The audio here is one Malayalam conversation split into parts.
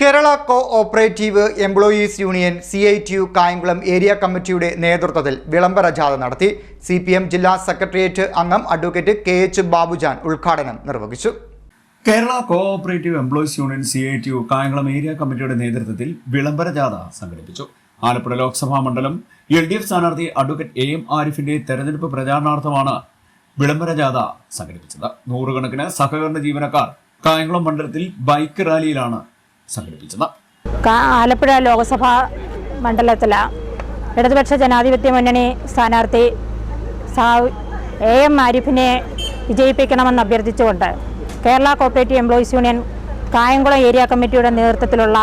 Kerala cooperative employees union C I T U Kayamkulam area കമ്മിറ്റിയുടെ നേതൃത്വത്തിൽ വിളംബര ജാഥ നടത്തി. സി പി എം ജില്ലാ സെക്രട്ടേറിയറ്റ് അംഗം അഡ്വക്കേറ്റ് കെ എച്ച് ബാബുജാൻ ഉദ്ഘാടനം നിർവഹിച്ചു. Kerala cooperative employees union C I T U Kayamkulam area കമ്മിറ്റിയുടെ നേതൃത്വത്തിൽ വിളംബര ജാഥ സംഘടിപ്പിച്ചു. ആലപ്പുഴ ലോക്സഭാ മണ്ഡലം എൽ ഡി എഫ് സ്ഥാനാർത്ഥി അഡ്വക്കേറ്റ് എ എം ആരിഫിന്റെ തെരഞ്ഞെടുപ്പ് പ്രചാരണാർത്ഥമാണ് വിളംബര ജാഥ സംഘടിപ്പിച്ചത്. നൂറുകണക്കിന് സഹകരണ ജീവനക്കാർ കായംകുളം മണ്ഡലത്തിൽ ബൈക്ക് റാലിയിലാണ് സംഘടിപ്പിച്ചത്. ആലപ്പുഴ ലോക്സഭാ മണ്ഡലത്തിൽ ഇടതുപക്ഷ ജനാധിപത്യ മുന്നണി സ്ഥാനാർത്ഥി എ എം ആരിഫിനെ വിജയിപ്പിക്കണമെന്ന് അഭ്യർത്ഥിച്ചുകൊണ്ട് Kerala cooperative employees union Kayamkulam area കമ്മിറ്റിയുടെ നേതൃത്വത്തിലുള്ള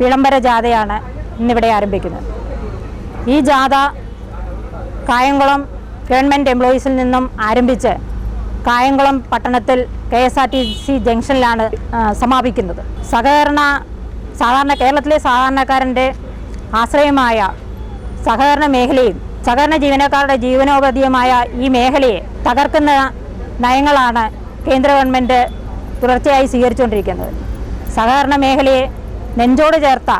വിളംബര ജാഥയാണ് ഇന്നിവിടെ ആരംഭിക്കുന്നത്. ഈ ജാഥ കായംകുളം ഗവൺമെന്റ് എംപ്ലോയീസിൽ നിന്നും ആരംഭിച്ച് കായംകുളം പട്ടണത്തിൽ K S R T C ജംഗ്ഷനിലാണ് സമാപിക്കുന്നത്. സഹകരണ സാധാരണ കേരളത്തിലെ സാധാരണക്കാരന്റെ ആശ്രയമായ സഹകരണ മേഖലയും സഹകരണ ജീവനക്കാരുടെ ജീവനോപാധിയുമായ ഈ മേഖലയെ തകർക്കുന്ന നയങ്ങളാണ് കേന്ദ്ര ഗവൺമെന്റ് തുടർച്ചയായി സ്വീകരിച്ചുകൊണ്ടിരിക്കുന്നത്. സഹകരണ മേഖലയെ നെഞ്ചോട് ചേർത്ത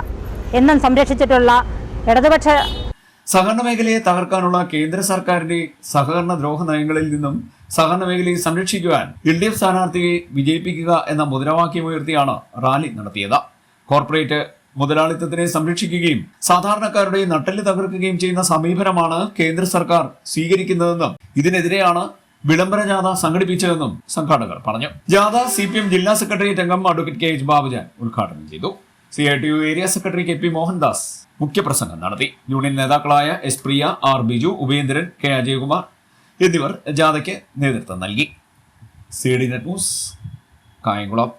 എന്നും സംരക്ഷിച്ചിട്ടുള്ള ഇടതുപക്ഷ സഹകരണ മേഖലയെ തകർക്കാനുള്ള കേന്ദ്ര സർക്കാരിന്റെ സഹകരണ ദ്രോഹ നയങ്ങളിൽ നിന്നും സഹകരണ മേഖലയെ സംരക്ഷിക്കുവാൻ എൽ ഡി എഫ് സ്ഥാനാർത്ഥിയെ വിജയിപ്പിക്കുക എന്ന മുദ്രാവാക്യമുയർത്തിയാണ് റാലി നടത്തിയത്. കോർപ്പറേറ്റ് മുതലാളിത്തത്തിനെ സംരക്ഷിക്കുകയും സാധാരണക്കാരുടെ നട്ടൽ തകർക്കുകയും ചെയ്യുന്ന സമീപനമാണ് കേന്ദ്ര സർക്കാർ സ്വീകരിക്കുന്നതെന്നും ഇതിനെതിരെയാണ് വിളംബര ജാഥ സംഘടിപ്പിച്ചതെന്നും സംഘാടകർ പറഞ്ഞു. ജാഥ സി പി എം ജില്ലാ സെക്രട്ടേറിയറ്റ് അംഗം അഡ്വക്കേറ്റ് കെ എച്ച് ബാബുജാൻ ഉദ്ഘാടനം ചെയ്തു. C I T U area secretary K P Mohandas മുഖ്യപ്രസംഗം നടത്തി. യൂണിയൻ നേതാക്കളായ S Priya R Biju Upendran K Ajayakumar എന്നിവർ ജാഥയ്ക്ക് നേതൃത്വം നൽകി. C D net news Kayamkulam.